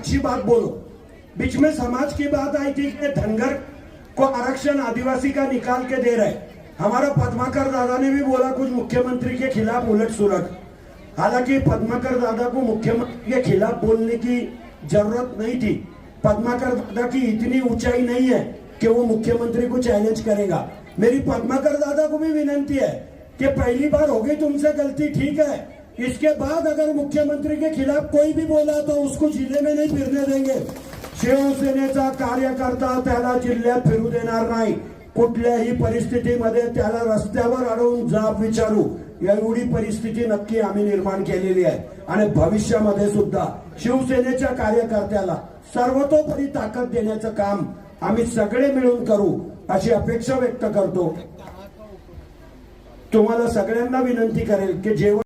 अच्छी बात बोलो। बीच में समाज की बात आई थी कि धनगर को आरक्षण आदिवासी का निकाल के दे रहे हमारा पद्माकर दादा ने भी बोला कुछ मुख्यमंत्री के खिलाफ उलट सुलट। हालांकि पद्माकर दादा को मुख्यमंत्री के खिलाफ बोलने की जरूरत नहीं थी। पद्माकर दादा की इतनी ऊंचाई नहीं है कि वो मुख्यमंत्री को चैलेंज करेगा। मेरी पद्माकर दादा को भी विनंती है कि पहली बार हो गई तुमसे गलती ठीक है? इसके बाद अगर मुख्यमंत्री के खिलाफ कोई भी बोला तो उसको जिले में नहीं फिरने देंगे। शिवसेनेचा कार्यकर्ता त्याला जिल्ह्यात फिरू देणार नाही. कुठल्याही परिस्थितीमध्ये त्याला रस्त्यावर अडवून जाब विचारू. एवढी परिस्थिती नक्की आम्ही निर्माण केलेली आहे. आणि भविष्यामध्ये सुद्धा शिवसेनेच्या कार्यकर्त्याला सर्वतोपरी ताकद देण्याचं काम आम्ही सगळे मिळून करू अशी अपेक्षा व्यक्त करतो. तुम्हाला सगळ्यांना विनंती करेल की जेवण